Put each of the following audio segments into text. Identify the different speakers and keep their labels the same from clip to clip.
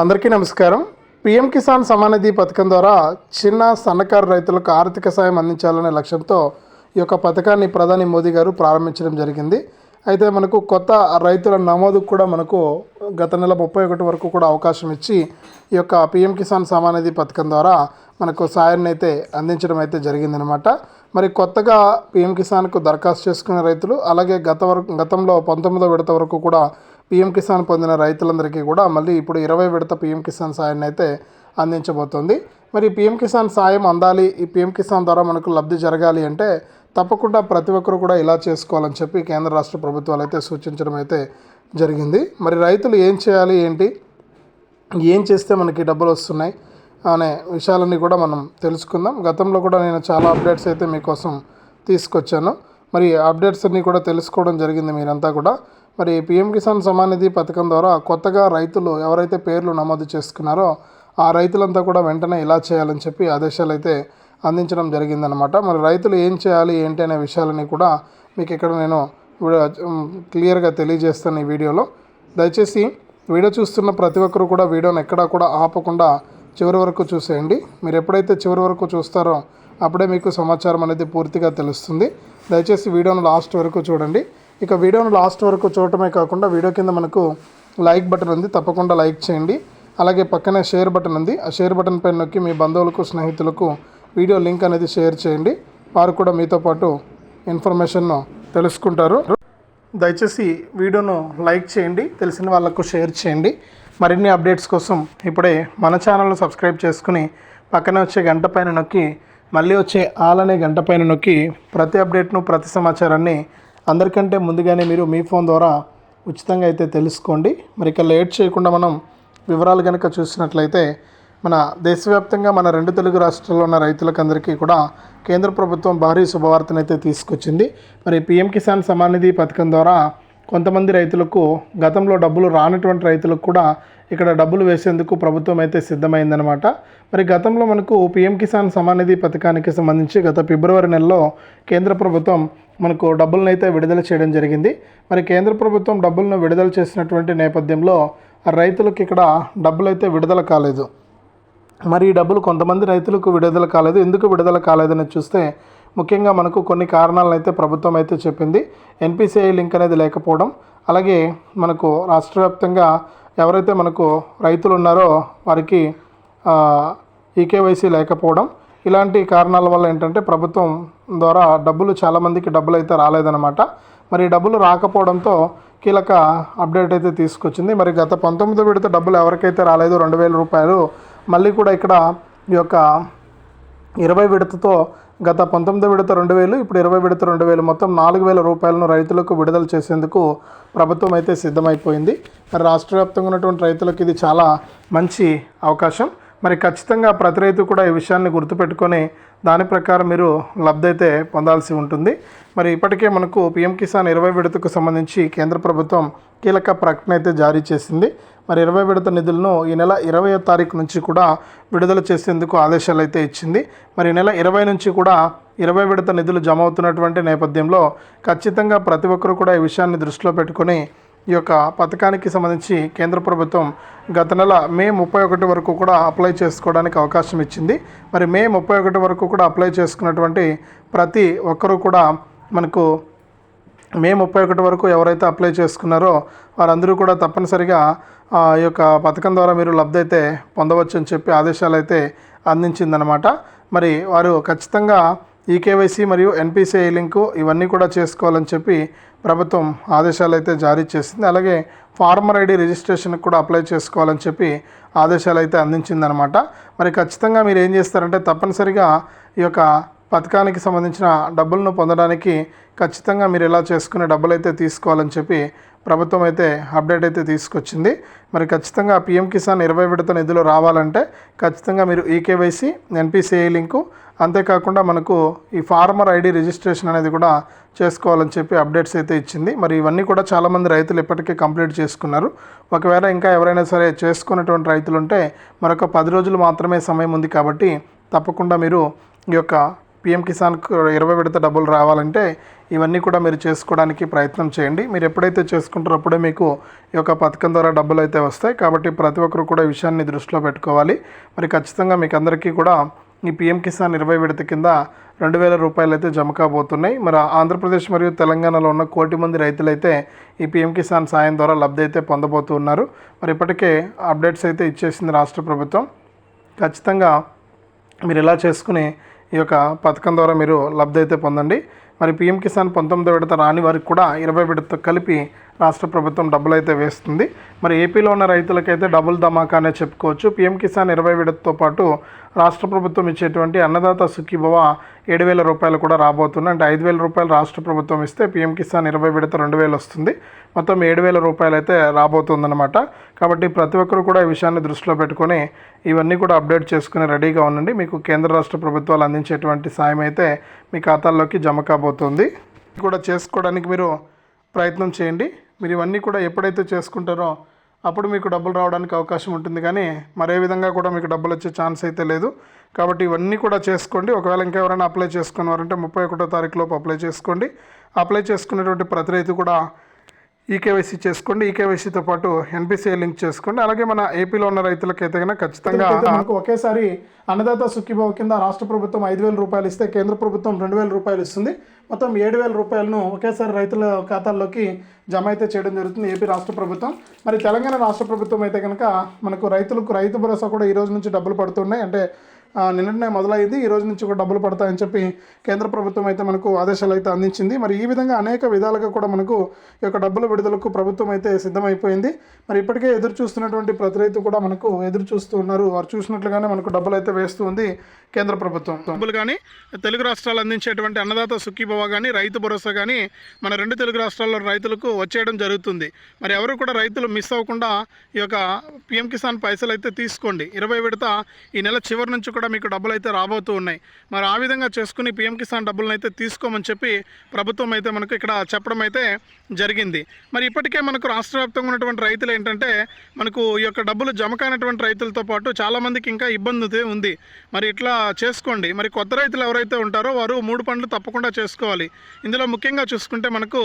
Speaker 1: అందరికీ నమస్కారం. పిఎం కిసాన్ సమానిధి పథకం ద్వారా చిన్న సన్నకారు రైతులకు ఆర్థిక సాయం అందించాలనే లక్ష్యంతో ఈ యొక్క పథకాన్ని ప్రధాని మోదీ గారు ప్రారంభించడం జరిగింది. అయితే మనకు కొత్త రైతుల నమోదుకు కూడా మనకు గత నెల ముప్పై ఒకటి వరకు కూడా అవకాశం ఇచ్చి ఈ యొక్క పిఎం కిసాన్ సమానిధి పథకం ద్వారా మనకు సాయాన్ని అయితే అందించడం అయితే జరిగిందనమాట మరి కొత్తగా పిఎం కిసాన్కు దరఖాస్తు చేసుకున్న రైతులు అలాగే గత వరకు గతంలో పంతొమ్మిదో విడత వరకు కూడా పిఎం కిసాన్ పొందిన రైతులందరికీ కూడా మళ్ళీ ఇప్పుడు ఇరవై విడత పిఎం కిసాన్ సాయాన్ని అయితే అందించబోతోంది. మరి పిఎం కిసాన్ సాయం అందాలి ఈ పిఎం కిసాన్ ద్వారా మనకు లబ్ధి జరగాలి అంటే తప్పకుండా ప్రతి ఒక్కరు కూడా ఇలా చేసుకోవాలని చెప్పి కేంద్ర రాష్ట్ర ప్రభుత్వాలు అయితే సూచించడం అయితే జరిగింది. మరి రైతులు ఏం చేయాలి ఏంటి ఏం చేస్తే మనకి డబ్బులు వస్తున్నాయి అనే విషయాలన్నీ కూడా మనం తెలుసుకుందాం. గతంలో కూడా నేను చాలా అప్డేట్స్ అయితే మీకోసం తీసుకొచ్చాను. మరి అప్డేట్స్ అన్నీ కూడా తెలుసుకోవడం జరిగింది మీరంతా కూడా. మరి పిఎం కిసాన్ సమాన్ నిధి పథకం ద్వారా కొత్తగా రైతులు ఎవరైతే పేర్లు నమోదు చేసుకున్నారో ఆ రైతులంతా కూడా వెంటనే ఇలా చేయాలని చెప్పి ఆదేశాలు అయితే అందించడం జరిగిందనమాట మరి రైతులు ఏం చేయాలి ఏంటి అనే విషయాలని కూడా మీకు ఇక్కడ నేను క్లియర్గా తెలియజేస్తాను ఈ వీడియోలో. దయచేసి వీడియో చూస్తున్న ప్రతి ఒక్కరు కూడా వీడియోని ఎక్కడా కూడా ఆపకుండా చివరి వరకు చూసేయండి. మీరు ఎప్పుడైతే చివరి వరకు చూస్తారో అప్పుడే మీకు సమాచారం అనేది పూర్తిగా తెలుస్తుంది. దయచేసి వీడియోను లాస్ట్ వరకు చూడండి. ఇక వీడియోను లాస్ట్ వరకు చూడటమే కాకుండా వీడియో కింద మనకు లైక్ బటన్ ఉంది తప్పకుండా లైక్ చేయండి. అలాగే పక్కనే షేర్ బటన్ ఉంది. ఆ షేర్ బటన్ పైన నొక్కి మీ బంధువులకు స్నేహితులకు వీడియో లింక్ అనేది షేర్ చేయండి. వారు కూడా మీతో పాటు ఇన్ఫర్మేషన్ను తెలుసుకుంటారు. దయచేసి వీడియోను లైక్ చేయండి తెలిసిన వాళ్ళకు షేర్ చేయండి. మరిన్ని అప్డేట్స్ కోసం ఇప్పుడే మన ఛానల్ను సబ్స్క్రైబ్ చేసుకుని పక్కనే వచ్చే గంట పైన నొక్కి మళ్ళీ వచ్చే ఆల్ అనే గంట పైన నొక్కి ప్రతి అప్డేట్ను ప్రతి సమాచారాన్ని అందరికంటే ముందుగానే మీరు మీ ఫోన్ ద్వారా ఉచితంగా అయితే తెలుసుకోండి. మరి ఇక లేట్ చేయకుండా మనం వివరాలు కనుక చూసినట్లయితే మన దేశవ్యాప్తంగా మన రెండు తెలుగు రాష్ట్రాల్లో ఉన్న రైతులకందరికీ కూడా కేంద్ర ప్రభుత్వం భారీ శుభవార్తనైతే తీసుకొచ్చింది. మరి పిఎం కిసాన్ సమాన్ నిధి పథకం ద్వారా కొంతమంది రైతులకు గతంలో డబ్బులు రానటువంటి రైతులకు కూడా ఇక్కడ డబ్బులు వేసేందుకు ప్రభుత్వం అయితే సిద్ధమైందనమాట మరి గతంలో మనకు పిఎం కిసాన్ సమానిధి పథకానికి సంబంధించి గత ఫిబ్రవరి నెలలో కేంద్ర ప్రభుత్వం మనకు డబ్బులను అయితే విడుదల చేయడం జరిగింది. మరి కేంద్ర ప్రభుత్వం డబ్బులను విడుదల చేసినటువంటి నేపథ్యంలో రైతులకు ఇక్కడ డబ్బులు అయితే విడుదల కాలేదు. మరి ఈ డబ్బులు కొంతమంది రైతులకు విడుదల కాలేదు. ఎందుకు విడుదల కాలేదని చూస్తే ముఖ్యంగా మనకు కొన్ని కారణాలను అయితే ప్రభుత్వం అయితే చెప్పింది. ఎన్పిసిఐ లింక్ అనేది లేకపోవడం అలాగే మనకు రాష్ట్ర వ్యాప్తంగా ఎవరైతే మనకు రైతులు ఉన్నారో వారికి ఈకేవైసీ లేకపోవడం ఇలాంటి కారణాల వల్ల ఏంటంటే ప్రభుత్వం ద్వారా డబ్బులు చాలామందికి డబ్బులు అయితే రాలేదన్నమాట. మరి డబ్బులు రాకపోవడంతో కీలక అప్డేట్ అయితే తీసుకొచ్చింది. మరి గత పంతొమ్మిదో విడత డబ్బులు ఎవరికైతే రాలేదో రెండు వేల రూపాయలు మళ్ళీ కూడా ఇక్కడ ఈ యొక్క ఇరవై విడతతో గత పంతొమ్మిది విడత రెండు వేలు ఇప్పుడు ఇరవై విడత రెండు వేలు మొత్తం నాలుగు వేల రూపాయలను రైతులకు విడుదల చేసేందుకు ప్రభుత్వం అయితే సిద్ధమైపోయింది. మరి రాష్ట్ర వ్యాప్తంగా ఉన్నటువంటి రైతులకు ఇది చాలా మంచి అవకాశం. మరి ఖచ్చితంగా ప్రతి రైతు కూడా ఈ విషయాన్ని గుర్తుపెట్టుకొని దాని ప్రకారం మీరు లబ్ధి అయితే పొందాల్సి ఉంటుంది. మరి ఇప్పటికే మనకు పిఎం కిసాన్ ఇరవై విడతకు సంబంధించి కేంద్ర ప్రభుత్వం కీలక ప్రకటన అయితే జారీ చేసింది. మరి ఇరవై విడత నిధులను ఈ నెల ఇరవై తారీఖు నుంచి కూడా విడుదల చేసేందుకు ఆదేశాలు అయితే ఇచ్చింది. మరి ఈ నెల ఇరవై నుంచి కూడా ఇరవై విడత నిధులు జమ అవుతున్నటువంటి నేపథ్యంలో ఖచ్చితంగా ప్రతి ఒక్కరు కూడా ఈ విషయాన్ని దృష్టిలో పెట్టుకొని ఈ యొక్క పథకానికి సంబంధించి కేంద్ర ప్రభుత్వం గత నెల మే ముప్పై ఒకటి వరకు కూడా అప్లై చేసుకోవడానికి అవకాశం ఇచ్చింది. మరి మే ముప్పై ఒకటి వరకు కూడా అప్లై చేసుకున్నటువంటి ప్రతి ఒక్కరూ కూడా మనకు మే ముప్పై ఒకటి వరకు ఎవరైతే అప్లై చేసుకున్నారో వారందరూ కూడా తప్పనిసరిగా ఆ యొక్క పథకం ద్వారా మీరు లబ్ధి అయితే పొందవచ్చు అని చెప్పి ఆదేశాలు అయితే అందించిందనమాట మరి వారు ఖచ్చితంగా ఈకేవైసీ మరియు ఎన్పిసిఐ లింకు ఇవన్నీ కూడా చేసుకోవాలని చెప్పి ప్రభుత్వం ఆదేశాలు అయితే జారీ చేసింది. అలాగే ఫార్మర్ ఐడి రిజిస్ట్రేషన్కి కూడా అప్లై చేసుకోవాలని చెప్పి ఆదేశాలు అయితే అందించిందనమాట మరి ఖచ్చితంగా మీరు ఏం చేస్తారంటే తప్పనిసరిగా ఈ యొక్క పథకానికి సంబంధించిన డబ్బులను పొందడానికి ఖచ్చితంగా మీరు ఎలా చేసుకునే డబ్బులు అయితే తీసుకోవాలని చెప్పి ప్రభుత్వం అయితే అప్డేట్ అయితే తీసుకొచ్చింది. మరి ఖచ్చితంగా పిఎం కిసాన్ ఇరవై విడత నిధులు రావాలంటే ఖచ్చితంగా మీరు ఈకేవైసీ ఎన్పిసిఐ లింకు అంతేకాకుండా మనకు ఈ ఫార్మర్ ఐడి రిజిస్ట్రేషన్ అనేది కూడా చేసుకోవాలని చెప్పి అప్డేట్స్ అయితే ఇచ్చింది. మరి ఇవన్నీ కూడా చాలామంది రైతులు ఇప్పటికే కంప్లీట్ చేసుకున్నారు. ఒకవేళ ఇంకా ఎవరైనా సరే చేసుకున్నటువంటి రైతులు ఉంటే మరొక పది రోజులు మాత్రమే సమయం ఉంది కాబట్టి తప్పకుండా మీరు ఈ యొక్క పిఎం కిసాన్ ఇరవై విడత డబ్బులు రావాలంటే ఇవన్నీ కూడా మీరు చేసుకోవడానికి ప్రయత్నం చేయండి. మీరు ఎప్పుడైతే చేసుకుంటారో అప్పుడే మీకు ఈ యొక్క పథకం ద్వారా డబ్బులు అయితే వస్తాయి. కాబట్టి ప్రతి ఒక్కరు కూడా ఈ విషయాన్ని దృష్టిలో పెట్టుకోవాలి. మరి ఖచ్చితంగా మీకు అందరికీ కూడా ఈ పిఎం కిసాన్ ఇరవై విడత కింద రెండు వేల రూపాయలు అయితే జమ కాబోతున్నాయి. మరి ఆంధ్రప్రదేశ్ మరియు తెలంగాణలో ఉన్న కోటి మంది రైతులైతే ఈ పిఎం కిసాన్ సాయం ద్వారా లబ్ధి అయితే పొందబోతున్నారు మరి ఇప్పటికే అప్డేట్స్ అయితే ఇచ్చేసింది రాష్ట్ర ప్రభుత్వం. ఖచ్చితంగా మీరు ఇలా చేసుకుని ఈ యొక్క పథకం ద్వారా మీరు లబ్ధి అయితే పొందండి. మరి పిఎం కిసాన్ పంతొమ్మిదో విడత రాని వారికి కూడా ఇరవై విడత కలిపి రాష్ట్ర ప్రభుత్వం డబ్బులు అయితే వేస్తుంది. మరి ఏపీలో ఉన్న రైతులకైతే డబుల్ ధమాకానే చెప్పుకోవచ్చు. పిఎం కిసాన్ ఇరవై విడతతో పాటు రాష్ట్ర ప్రభుత్వం ఇచ్చేటువంటి అన్నదాత సుఖీభవ ఏడు వేల రూపాయలు కూడా రాబోతుంది అంటే ఐదు వేల రూపాయలు రాష్ట్ర ప్రభుత్వం ఇస్తే పిఎం కిసాన్ ఇరవై విడత రెండు వేలు వస్తుంది. మొత్తం ఏడు వేల రూపాయలు అయితే రాబోతుందన్నమాట. కాబట్టి ప్రతి ఒక్కరు కూడా ఈ విషయాన్ని దృష్టిలో పెట్టుకొని ఇవన్నీ కూడా అప్డేట్ చేసుకుని రెడీగా ఉండండి. మీకు కేంద్ర రాష్ట్ర ప్రభుత్వాలు అందించేటువంటి సాయం అయితే మీ ఖాతాల్లోకి జమ కాబోతుంది. కూడా చేసుకోవడానికి మీరు ప్రయత్నం చేయండి. మీరు ఇవన్నీ కూడా ఎప్పుడైతే చేసుకుంటారో అప్పుడు మీకు డబ్బులు రావడానికి అవకాశం ఉంటుంది. కానీ మరే విధంగా కూడా మీకు డబ్బులు వచ్చే ఛాన్స్ అయితే లేదు. కాబట్టి ఇవన్నీ కూడా చేసుకోండి. ఒకవేళ ఇంకా ఎవరైనా అప్లై చేసుకున్నారంటే ముప్పై ఒకటో తారీఖు లోపు అప్లై చేసుకోండి. అప్లై చేసుకునేటువంటి ప్రతి రైతు కూడా ఈకేవైసీ చేసుకోండి ఈకేవైసీతో పాటు ఎన్పిసిఐ లింక్ చేసుకోండి. అలాగే మన ఏపీలో ఉన్న రైతులకైతే కనుక ఖచ్చితంగా మనకు ఒకేసారి అన్నదాత సుఖీభావ కింద రాష్ట్ర ప్రభుత్వం ఐదు వేల రూపాయలు ఇస్తే కేంద్ర ప్రభుత్వం రెండు వేల రూపాయలు ఇస్తుంది. మొత్తం ఏడు వేల రూపాయలను ఒకేసారి రైతుల ఖాతాల్లోకి జమ అయితే చేయడం జరుగుతుంది ఏపీ రాష్ట్ర ప్రభుత్వం. మరి తెలంగాణ రాష్ట్ర ప్రభుత్వం అయితే కనుక మనకు రైతులకు రైతు భరోసా కూడా ఈ రోజు నుంచి డబ్బులు పడుతున్నాయి. అంటే నిన్ననే మొదలైంది ఈ రోజు నుంచి కూడా డబ్బులు పడతాయని చెప్పి కేంద్ర ప్రభుత్వం అయితే మనకు ఆదేశాలు అయితే అందించింది. మరి ఈ విధంగా అనేక విధాలుగా కూడా మనకు ఈ యొక్క డబ్బుల విడుదలకు ప్రభుత్వం అయితే సిద్ధమైపోయింది. మరి ఇప్పటికే ఎదురు చూస్తున్నటువంటి ప్రతి రైతు కూడా మనకు ఎదురు చూస్తూ ఉన్నారు. వారు చూసినట్లుగానే మనకు డబ్బులు అయితే వేస్తూ ఉంది కేంద్ర ప్రభుత్వం. డబ్బులు కానీ తెలుగు రాష్ట్రాలు అందించేటువంటి అన్నదాత సుఖీభవ కానీ రైతు భరోసా కానీ మన రెండు తెలుగు రాష్ట్రాల్లో రైతులకు వచ్చేయడం జరుగుతుంది. మరి ఎవరు కూడా రైతులు మిస్ అవ్వకుండా ఈ యొక్క పిఎం కిసాన్ పైసలు అయితే తీసుకోండి. ఇరవై విడత ఈ నెల చివరి నుంచి కూడా మీకు డబ్బులు అయితే రాబోతూ ఉన్నాయి. మరి ఆ విధంగా చేసుకుని పిఎం కిసాన్ డబ్బులను అయితే తీసుకోమని చెప్పి ప్రభుత్వం అయితే మనకు ఇక్కడ చెప్పడం అయితే జరిగింది. మరి ఇప్పటికే మనకు రాష్ట్ర వ్యాప్తంగా ఉన్నటువంటి రైతులు ఏంటంటే మనకు ఈ యొక్క డబ్బులు జమ కానటువంటి రైతులతో పాటు చాలామందికి ఇంకా ఇబ్బంది ఉంది. మరి ఇట్లా చేసుకోండి. మరి కొత్త రైతులు ఎవరైతే ఉంటారో వారు మూడు పనులు తప్పకుండా చేసుకోవాలి. ఇందులో ముఖ్యంగా చూసుకుంటే మనకు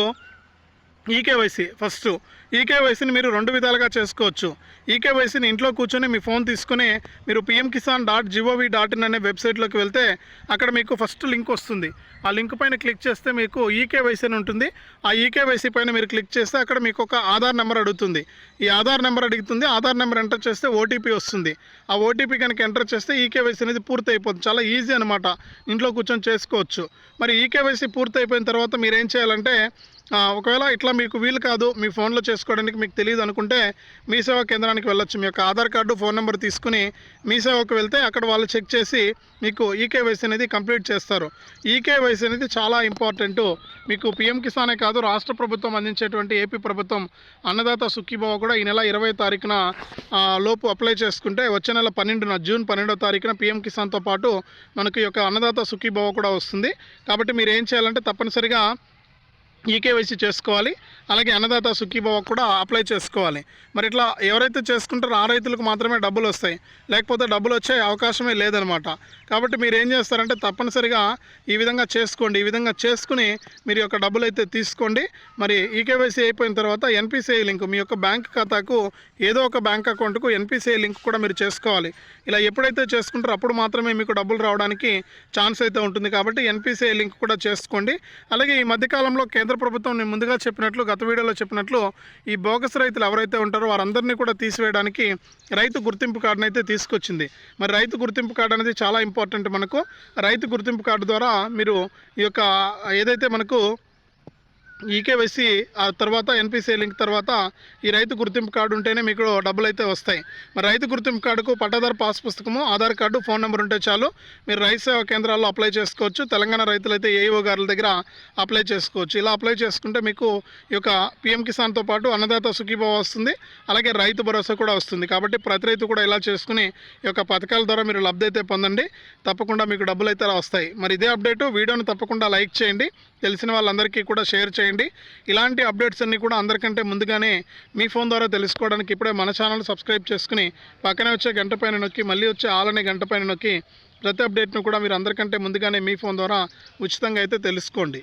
Speaker 1: ఈకేవైసీ ఫస్ట్ ఈకేవైసీని మీరు రెండు విధాలుగా చేసుకోవచ్చు. ఈకేవైసీని ఇంట్లో కూర్చొని మీ ఫోన్ తీసుకుని మీరు PM Kisan dot G O V dot in అనే వెబ్సైట్లోకి వెళ్తే అక్కడ మీకు ఫస్ట్ లింక్ వస్తుంది. ఆ లింక్ పైన క్లిక్ చేస్తే మీకు ఈకేవైసీ అని ఉంటుంది. ఆ ఈకేవైసీ పైన మీరు క్లిక్ చేస్తే అక్కడ మీకు ఒక ఆధార్ నెంబర్ అడుగుతుంది. ఈ ఆధార్ నెంబర్ అడుగుతుంది. ఆధార్ నెంబర్ ఎంటర్ చేస్తే ఓటీపీ వస్తుంది. ఆ ఓటీపీ కనుక ఎంటర్ చేస్తే ఈకేవైసీ అనేది పూర్తి అయిపోతుంది చాలా ఈజీ అనమాట ఇంట్లో కూర్చొని చేసుకోవచ్చు. మరి ఈకేవైసీ పూర్తి అయిపోయిన తర్వాత మీరు ఏం చేయాలంటే ఒకవేళ ఇట్లా మీకు వీలు కాదు మీ ఫోన్లో చేసుకోవడానికి మీకు తెలియదు అనుకుంటే మీ సేవా కేంద్రానికి వెళ్ళొచ్చు. మీ యొక్క ఆధార్ కార్డు ఫోన్ నెంబర్ తీసుకుని మీ సేవకు వెళ్తే అక్కడ వాళ్ళు చెక్ చేసి మీకు ఈకేవైసీ అనేది కంప్లీట్ చేస్తారు. ఈకేవైసీ అనేది చాలా ఇంపార్టెంట్. మీకు పిఎం కిసానే కాదు రాష్ట్ర ప్రభుత్వం అందించేటువంటి ఏపీ ప్రభుత్వం అన్నదాత సుఖీభావ కూడా ఈ నెల ఇరవై తారీఖున లోపు అప్లై చేసుకుంటే వచ్చే నెల పన్నెండున జూన్ పన్నెండో తారీఖున పిఎం కిసాన్తో పాటు మనకు ఈ యొక్క అన్నదాత సుఖీభావ కూడా వస్తుంది. కాబట్టి మీరు ఏం చేయాలంటే తప్పనిసరిగా ఈకేవైసీ చేసుకోవాలి. అలాగే అన్నదాత సుఖీభావ కూడా అప్లై చేసుకోవాలి. మరి ఇట్లా ఎవరైతే చేసుకుంటారో ఆ రైతులకు మాత్రమే డబ్బులు వస్తాయి. లేకపోతే డబ్బులు వచ్చే అవకాశమే లేదనమాట. కాబట్టి మీరు ఏం చేస్తారంటే తప్పనిసరిగా ఈ విధంగా చేసుకోండి. ఈ విధంగా చేసుకుని మీరు యొక్క డబ్బులు అయితే తీసుకోండి. మరి ఈకేవైసీ అయిపోయిన తర్వాత ఎన్పిసిఐ లింక్ మీ యొక్క బ్యాంక్ ఖాతాకు ఏదో ఒక బ్యాంక్ అకౌంట్కు ఎన్పిసిఐ లింక్ కూడా మీరు చేసుకోవాలి. ఇలా ఎప్పుడైతే చేసుకుంటారో అప్పుడు మాత్రమే మీకు డబ్బులు రావడానికి ఛాన్స్ అయితే ఉంటుంది కాబట్టి ఎన్పిసిఐ లింక్ కూడా చేసుకోండి. అలాగే ఈ మధ్యకాలంలో కేంద్ర కేంద్ర ప్రభుత్వం నేను ముందుగా చెప్పినట్లు గత వీడియోలో చెప్పినట్లు ఈ బోగస్ రైతులు ఎవరైతే ఉంటారో వారందరినీ కూడా తీసివేయడానికి రైతు గుర్తింపు కార్డును అయితే తీసుకొచ్చింది. మరి రైతు గుర్తింపు కార్డు అనేది చాలా ఇంపార్టెంట్ మనకు. రైతు గుర్తింపు కార్డు ద్వారా మీరు ఈ యొక్క ఏదైతే మనకు ఈకేవైసీ ఆ తర్వాత ఎన్పిసి లింక్ తర్వాత ఈ రైతు గుర్తింపు కార్డు ఉంటేనే మీకు డబ్బులు అయితే వస్తాయి. మరి రైతు గుర్తింపు కార్డుకు పట్టాదారు పాస్ పుస్తకము ఆధార్ కార్డు ఫోన్ నెంబర్ ఉంటే చాలు. మీరు రైతు సేవా కేంద్రాల్లో అప్లై చేసుకోవచ్చు. తెలంగాణ రైతులు అయితే ఏఈఓ గారుల దగ్గర అప్లై చేసుకోవచ్చు. ఇలా అప్లై చేసుకుంటే మీకు ఈ యొక్క పిఎం కిసాన్తో పాటు అన్నదాత సుఖీభావ వస్తుంది. అలాగే రైతు భరోసా కూడా వస్తుంది. కాబట్టి ప్రతి రైతు కూడా ఇలా చేసుకుని ఈ యొక్క పథకాల ద్వారా మీరు లబ్ధి అయితే పొందండి. తప్పకుండా మీకు డబ్బులు అయితే వస్తాయి. మరి ఇదే అప్డేటు. వీడియోని తప్పకుండా లైక్ చేయండి. తెలిసిన వాళ్ళందరికీ కూడా షేర్ చేయండి. చేయండి. ఇలాంటి అప్డేట్స్ అన్నీ కూడా అందరికంటే ముందుగానే మీ ఫోన్ ద్వారా తెలుసుకోవడానికి ఇప్పుడే మన ఛానల్ సబ్స్క్రైబ్ చేసుకుని పక్కనే వచ్చే గంట పైన నొక్కి మళ్ళీ వచ్చే ఆలనే గంట పైన నొక్కి ప్రతి అప్డేట్ను కూడా మీరు అందరికంటే ముందుగానే మీ ఫోన్ ద్వారా ఉచితంగా అయితే తెలుసుకోండి.